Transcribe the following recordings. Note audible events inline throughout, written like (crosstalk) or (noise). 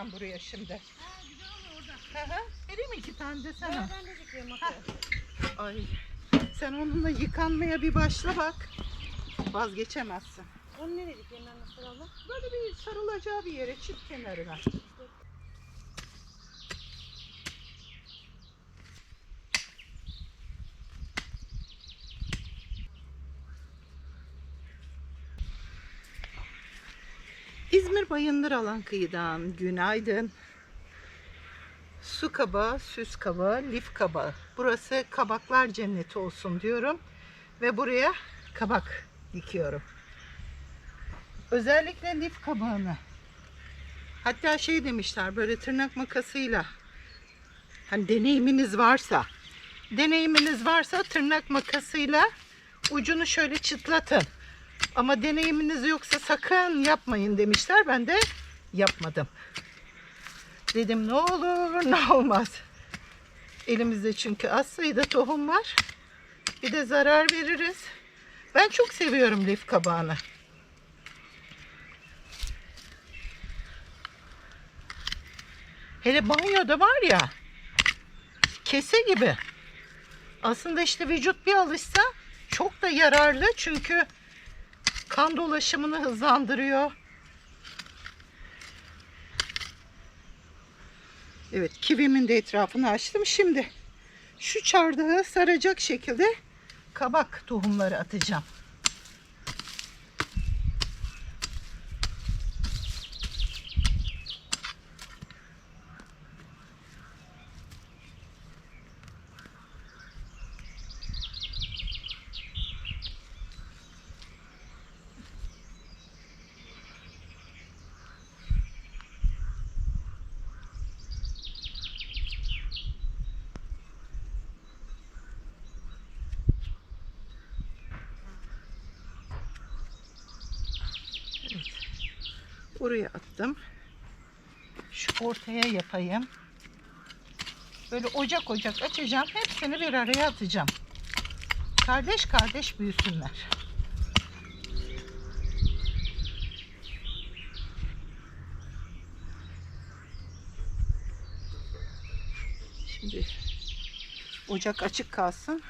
dikeceğim buraya şimdi. Ha güzel olur orada. Hı hı. Vereyim mi iki tane de sana? Ha, ben de bakıyorum. Ay. Sen onunla yıkanmaya bir başla bak. Vazgeçemezsin. Onu nereye dikeyim ben mesela abla? Böyle bir sarılacağı bir yere çift kenarına. İzmir Bayındır alan kıyıdan günaydın. Su kabağı, süs kabağı, lif kabağı. Burası kabaklar cenneti olsun diyorum. Ve buraya kabak dikiyorum. Özellikle lif kabağını. Hatta şey demişler böyle tırnak makasıyla. Hani deneyiminiz varsa. Deneyiminiz varsa tırnak makasıyla ucunu şöyle çıtlatın. Ama deneyiminiz yoksa sakın yapmayın demişler. Ben de yapmadım. Dedim ne olur ne olmaz. Elimizde çünkü az sayıda tohum var. Bir de zarar veririz. Ben çok seviyorum lif kabağını. Hele banyoda var ya kese gibi. Aslında işte vücut bir alışsa çok da yararlı çünkü kan dolaşımını hızlandırıyor. Evet kivimin de etrafını açtım. Şimdi şu çardağı saracak şekilde kabak tohumları atacağım. Buraya attım. Şu ortaya yapayım. Böyle ocak ocak açacağım. Hepsini bir araya atacağım. Kardeş kardeş büyüsünler. Şimdi ocak açık kalsın.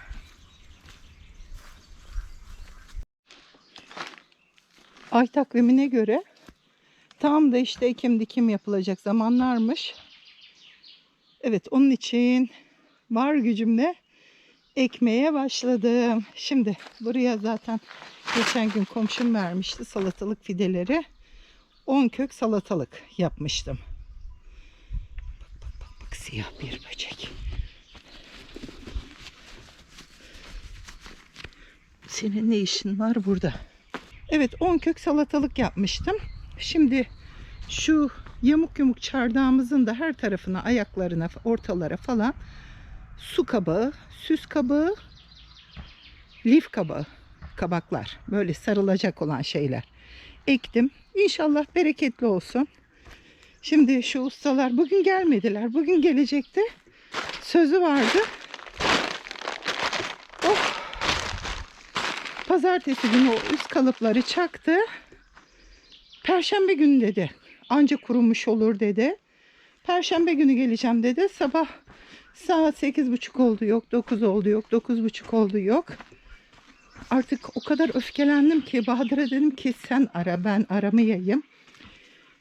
Ay takvimine göre tam da işte ekim dikim yapılacak zamanlarmış. Evet onun için var gücümle ekmeye başladım. Şimdi buraya zaten geçen gün komşum vermişti salatalık fideleri. 10 kök salatalık yapmıştım. Bak bak bak bak siyah bir böcek. Senin ne işin var burada? Evet 10 kök salatalık yapmıştım. Şimdi şu yamuk yumuk çardağımızın da her tarafına, ayaklarına, ortalara falan su kabağı, süs kabağı, lif kabağı, kabaklar. Böyle sarılacak olan şeyler. Ektim. İnşallah bereketli olsun. Şimdi şu ustalar bugün gelmediler. Bugün gelecekti. Sözü vardı. Oh. Pazartesi günü o üst kalıpları çaktı. Perşembe günü dedi. Anca kurumuş olur dedi. Perşembe günü geleceğim dedi. Sabah saat sekiz buçuk oldu yok. Dokuz oldu yok. Dokuz buçuk oldu yok. Artık o kadar öfkelendim ki Bahadır'a dedim ki sen ara ben aramayayım.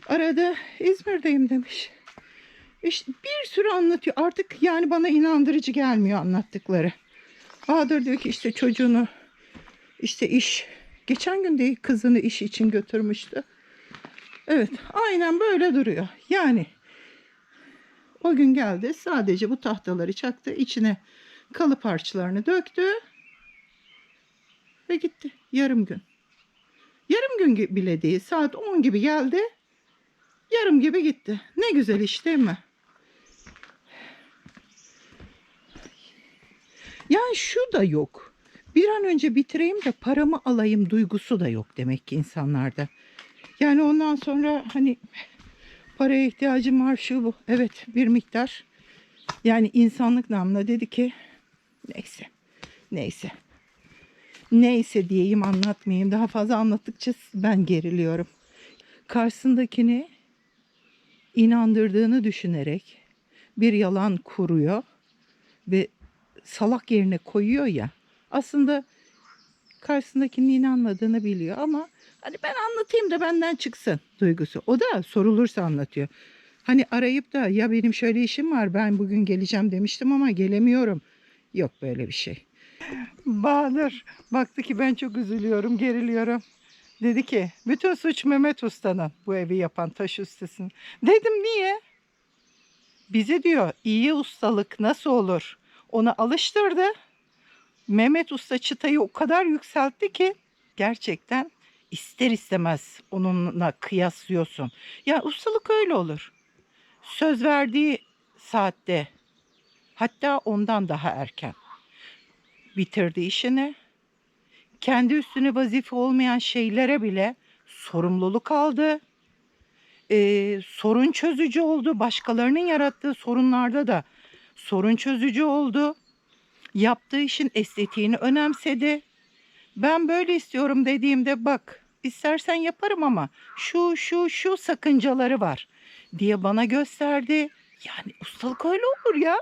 Aradı İzmir'deyim demiş. İşte bir sürü anlatıyor. Artık yani bana inandırıcı gelmiyor anlattıkları. Bahadır diyor ki işte çocuğunu işte iş geçen gün de kızını iş için götürmüştü. Evet aynen böyle duruyor. Yani o gün geldi sadece bu tahtaları çaktı içine kalıp harçlarını döktü ve gitti yarım gün. Yarım gün bile değil saat 10 gibi geldi yarım gibi gitti. Ne güzel iş değil mi? Yani şu da yok. Bir an önce bitireyim de paramı alayım duygusu da yok demek ki insanlarda. Yani ondan sonra hani paraya ihtiyacım var şu bu. Evet bir miktar. Yani insanlık namına dedi ki neyse neyse. Neyse diyeyim anlatmayayım. Daha fazla anlattıkça ben geriliyorum. Karşısındakini inandırdığını düşünerek bir yalan kuruyor ve salak yerine koyuyor ya. Aslında karşısındakinin inanmadığını biliyor ama hani ben anlatayım da benden çıksın duygusu. O da sorulursa anlatıyor. Hani arayıp da ya benim şöyle işim var ben bugün geleceğim demiştim ama gelemiyorum. Yok böyle bir şey. Bahadır baktı ki ben çok üzülüyorum, geriliyorum. Dedi ki bütün suç Mehmet Usta'nın bu evi yapan taş ustasının. Dedim niye? Bize diyor iyi ustalık nasıl olur? Onu alıştırdı. Mehmet Usta çıtayı o kadar yükseltti ki gerçekten ister istemez onunla kıyaslıyorsun. Ya ustalık öyle olur. Söz verdiği saatte hatta ondan daha erken bitirdi işini. Kendi üstüne vazife olmayan şeylere bile sorumluluk aldı. Ee, sorun çözücü oldu. Başkalarının yarattığı sorunlarda da sorun çözücü oldu. Yaptığı işin estetiğini önemsedi. Ben böyle istiyorum dediğimde bak istersen yaparım ama şu şu şu sakıncaları var diye bana gösterdi. Yani ustalık öyle olur ya.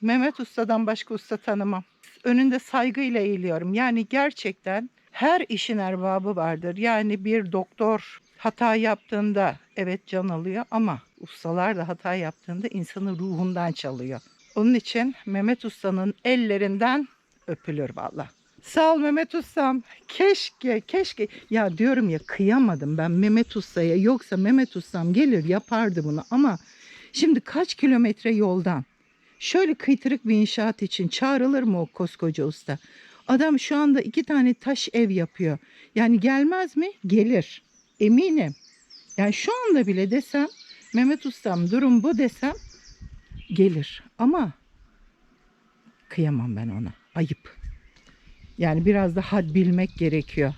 Mehmet Usta'dan başka usta tanımam. Önünde saygıyla eğiliyorum. Yani gerçekten her işin erbabı vardır. Yani bir doktor hata yaptığında evet can alıyor ama ustalar da hata yaptığında insanın ruhundan çalıyor. Onun için Mehmet Usta'nın ellerinden öpülür valla. Sağ ol Mehmet Ustam. Keşke, keşke. Ya diyorum ya kıyamadım ben Mehmet Usta'ya. Yoksa Mehmet Ustam gelir yapardı bunu ama şimdi kaç kilometre yoldan şöyle kıytırık bir inşaat için çağrılır mı o koskoca usta? Adam şu anda iki tane taş ev yapıyor. Yani gelmez mi? Gelir. Eminim. Yani şu anda bile desem Mehmet Ustam durum bu desem gelir. Ama kıyamam ben ona. Ayıp. Yani biraz da had bilmek gerekiyor.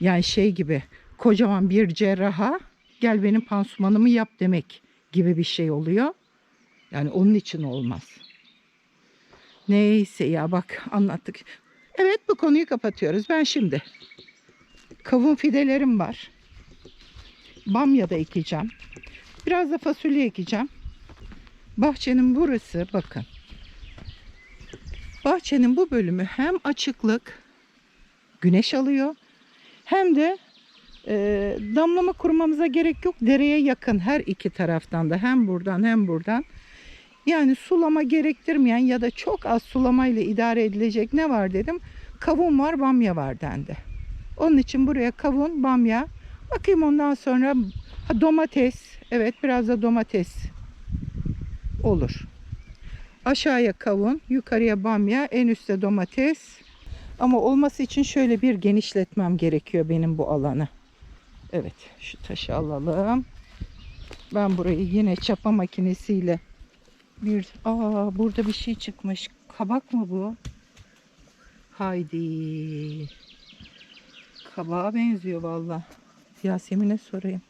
Yani şey gibi kocaman bir cerraha gel benim pansumanımı yap demek gibi bir şey oluyor. Yani onun için olmaz. Neyse ya bak anlattık. Evet bu konuyu kapatıyoruz. Ben şimdi kavun fidelerim var. Bamya da ekeceğim. Biraz da fasulye ekeceğim. Bahçenin burası bakın. Bahçenin bu bölümü hem açıklık güneş alıyor hem de e, damlama kurmamıza gerek yok. Dereye yakın her iki taraftan da hem buradan hem buradan. Yani sulama gerektirmeyen ya da çok az sulamayla idare edilecek ne var dedim. Kavun var, bamya var dendi. Onun için buraya kavun, bamya. Bakayım ondan sonra ha, domates. Evet biraz da domates olur. Aşağıya kavun, yukarıya bamya, en üstte domates. Ama olması için şöyle bir genişletmem gerekiyor benim bu alanı. Evet, şu taşı alalım. Ben burayı yine çapa makinesiyle bir aa burada bir şey çıkmış. Kabak mı bu? Haydi. Kabağa benziyor valla. Yasemin'e sorayım.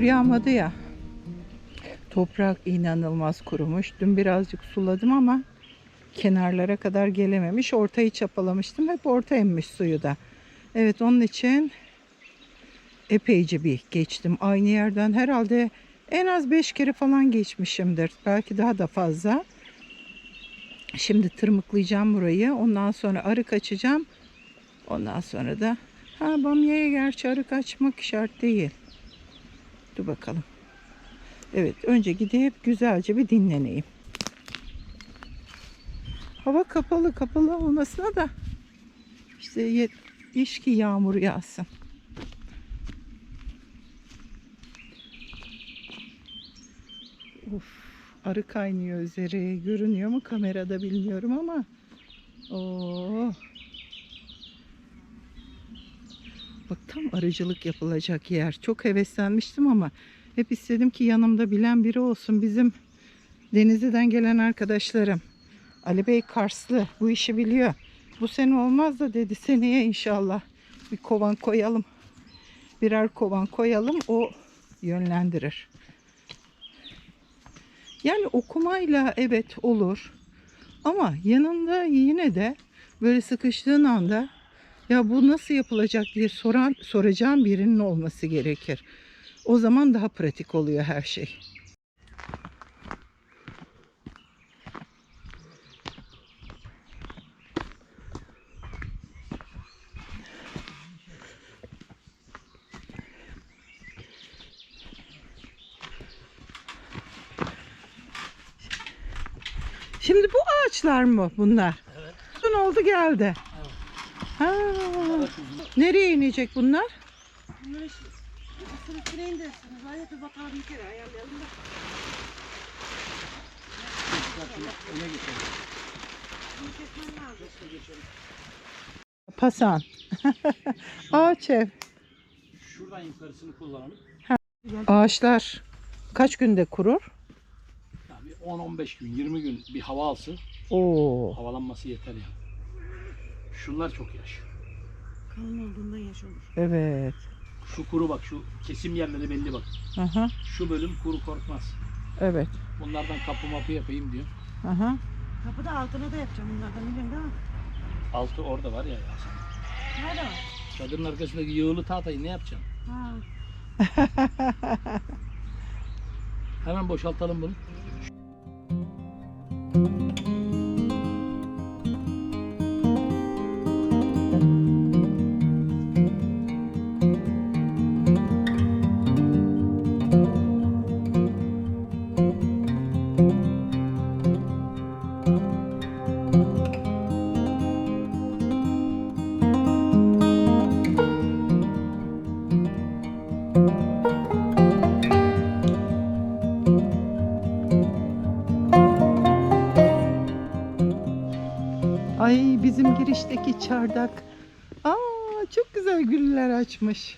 Yağmur yağmadı ya. Toprak inanılmaz kurumuş. Dün birazcık suladım ama kenarlara kadar gelememiş. Ortayı çapalamıştım. Hep orta emmiş suyu da. Evet onun için epeyce bir geçtim. Aynı yerden herhalde en az 5 kere falan geçmişimdir. Belki daha da fazla. Şimdi tırmıklayacağım burayı. Ondan sonra arı kaçacağım. Ondan sonra da Ha bamyaya gerçi arık açmak şart değil. Dur bakalım. Evet önce gidip güzelce bir dinleneyim. Hava kapalı kapalı olmasına da işte yet, iş ki yağmur yağsın. Of, arı kaynıyor üzeri. Görünüyor mu kamerada bilmiyorum ama. Oo. Bak tam arıcılık yapılacak yer. Çok heveslenmiştim ama hep istedim ki yanımda bilen biri olsun. Bizim Denizli'den gelen arkadaşlarım. Ali Bey Karslı bu işi biliyor. Bu sene olmaz da dedi seneye inşallah bir kovan koyalım. Birer kovan koyalım o yönlendirir. Yani okumayla evet olur. Ama yanında yine de böyle sıkıştığın anda ya bu nasıl yapılacak diye soran soracağın birinin olması gerekir. O zaman daha pratik oluyor her şey. Şimdi bu ağaçlar mı bunlar? Evet. Uzun oldu geldi. Ha. Nereye inecek bunlar? Bunları şu ikisini üstüne indirsiniz. Hadi bir bakalım bir kere ayarlayalım da. Öne geçelim. Bunu kesmen lazım. Pasan. (laughs) Ağaç ev. Şuradan yukarısını kullanalım. Ağaçlar kaç günde kurur? Yani 10-15 gün, 20 gün bir hava alsın. Oo. Havalanması yeter yani. Şunlar çok yaş. Kalın olduğundan yaş olur. Evet. Şu kuru bak, şu kesim yerleri belli bak. Aha. Şu bölüm kuru korkmaz. Evet. Bunlardan kapı mapı yapayım diyor. Aha. Kapıda altına da yapacağım bunlardan biliyorsun değil mi? Altı orada var ya Yasemin. Nerede var? Çadırın arkasındaki yığılı tahtayı ne yapacaksın? Ha. (laughs) Hemen boşaltalım bunu. Ay girişteki çardak. Aa çok güzel güller açmış.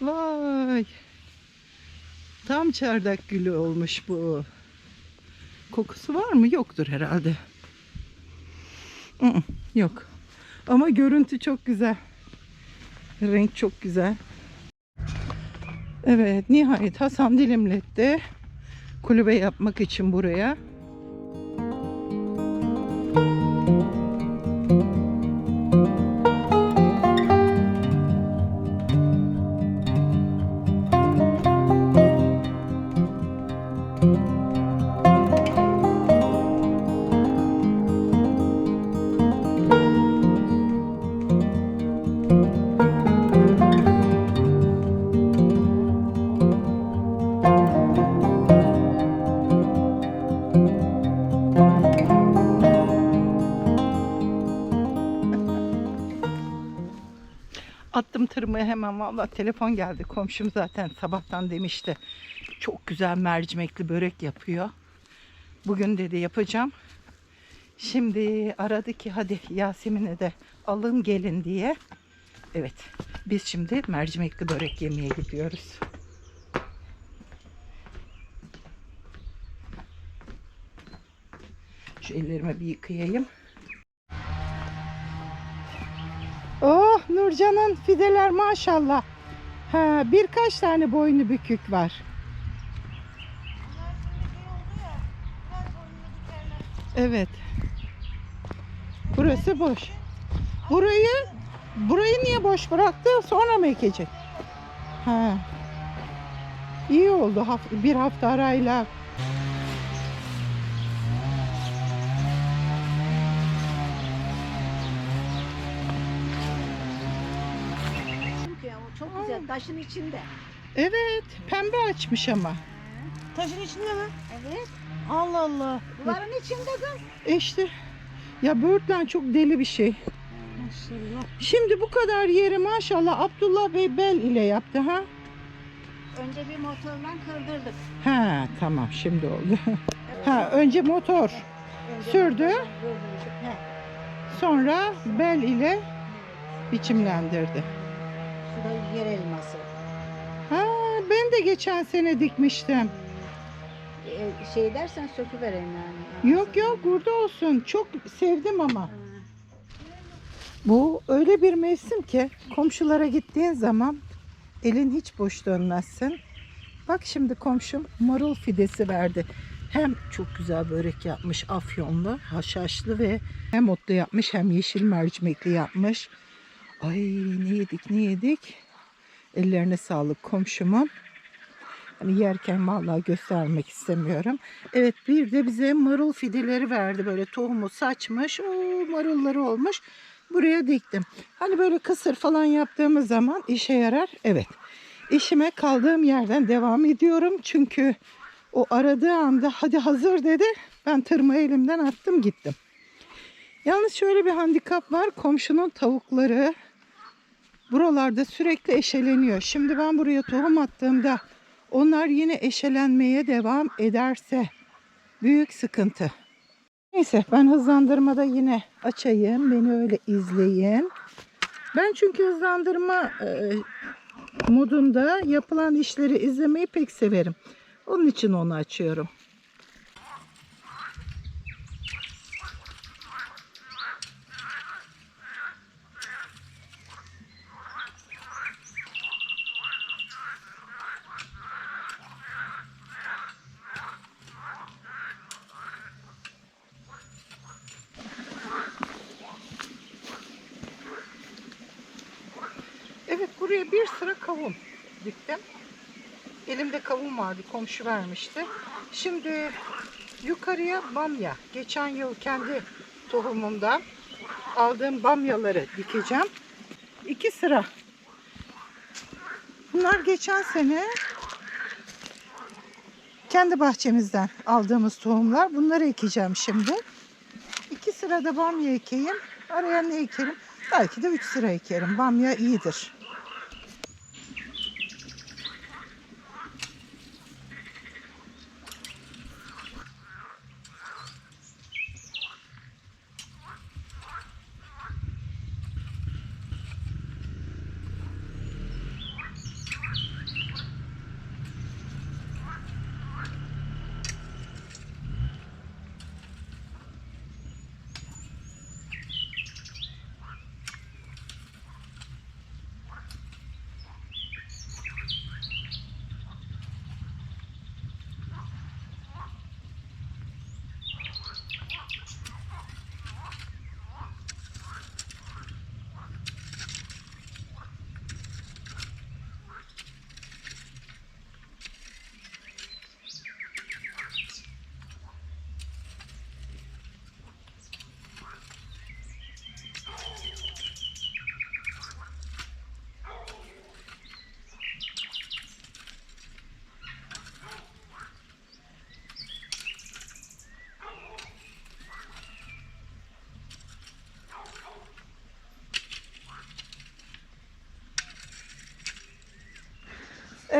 Vay. Tam çardak gülü olmuş bu. Kokusu var mı? Yoktur herhalde. Yok. Ama görüntü çok güzel. Renk çok güzel. Evet, nihayet Hasan dilimletti. Kulübe yapmak için buraya. Attım tırmığı hemen valla telefon geldi. Komşum zaten sabahtan demişti. Çok güzel mercimekli börek yapıyor. Bugün dedi yapacağım. Şimdi aradı ki hadi Yasemin'e de alın gelin diye. Evet biz şimdi mercimekli börek yemeye gidiyoruz. Şu ellerimi bir yıkayayım. Nurcan'ın fideler maşallah. Ha, birkaç tane boynu bükük var. Evet. Burası boş. Burayı burayı niye boş bıraktı? Sonra mı ekecek? Ha. İyi oldu bir hafta arayla. Güzel. Taşın içinde. Evet pembe açmış ama. Taşın içinde mi? Evet. Allah Allah. Duvarın içinde kız. E işte ya böğürtlen çok deli bir şey. Maşallah. Şimdi bu kadar yeri maşallah Abdullah Bey bel ile yaptı ha. Önce bir motorla kırdırdık. Ha tamam şimdi oldu. ha önce motor Önce Sürdü. He. sonra bel ile biçimlendirdi. Şu da yer elması. Ha ben de geçen sene dikmiştim. Ee, şey dersen söküvereyim yani. Yok yok burada olsun. Çok sevdim ama. Bu öyle bir mevsim ki komşulara gittiğin zaman elin hiç boş dönmezsin. Bak şimdi komşum marul fidesi verdi. Hem çok güzel börek yapmış afyonlu, haşhaşlı ve hem otlu yapmış hem yeşil mercimekli yapmış. Ay ne yedik ne yedik. Ellerine sağlık komşumun. Hani yerken vallahi göstermek istemiyorum. Evet bir de bize marul fideleri verdi. Böyle tohumu saçmış. O marulları olmuş. Buraya diktim. Hani böyle kısır falan yaptığımız zaman işe yarar. Evet. İşime kaldığım yerden devam ediyorum. Çünkü o aradığı anda hadi hazır dedi. Ben tırmığı elimden attım gittim. Yalnız şöyle bir handikap var. Komşunun tavukları buralarda sürekli eşeleniyor. Şimdi ben buraya tohum attığımda onlar yine eşelenmeye devam ederse büyük sıkıntı. Neyse ben hızlandırmada yine açayım. Beni öyle izleyin. Ben çünkü hızlandırma e, modunda yapılan işleri izlemeyi pek severim. Onun için onu açıyorum. Buraya bir sıra kavun diktim. Elimde kavun vardı komşu vermişti. Şimdi yukarıya bamya. Geçen yıl kendi tohumumdan aldığım bamyaları dikeceğim. İki sıra. Bunlar geçen sene kendi bahçemizden aldığımız tohumlar. Bunları ekeceğim şimdi. İki sırada bamya ekeyim. Araya ne ekerim? Belki de üç sıra ekerim. Bamya iyidir.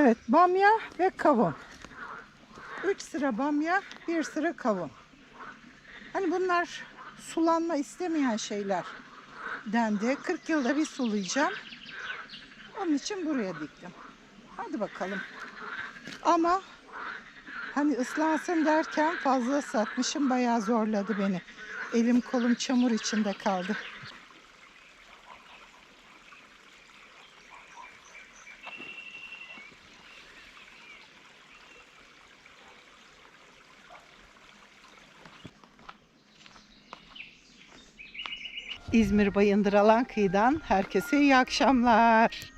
Evet, bamya ve kavun. Üç sıra bamya, bir sıra kavun. Hani bunlar sulanma istemeyen şeyler dendi. 40 yılda bir sulayacağım. Onun için buraya diktim. Hadi bakalım. Ama hani ıslansın derken fazla satmışım bayağı zorladı beni. Elim kolum çamur içinde kaldı. İzmir Bayındır Alan Kıyı'dan herkese iyi akşamlar.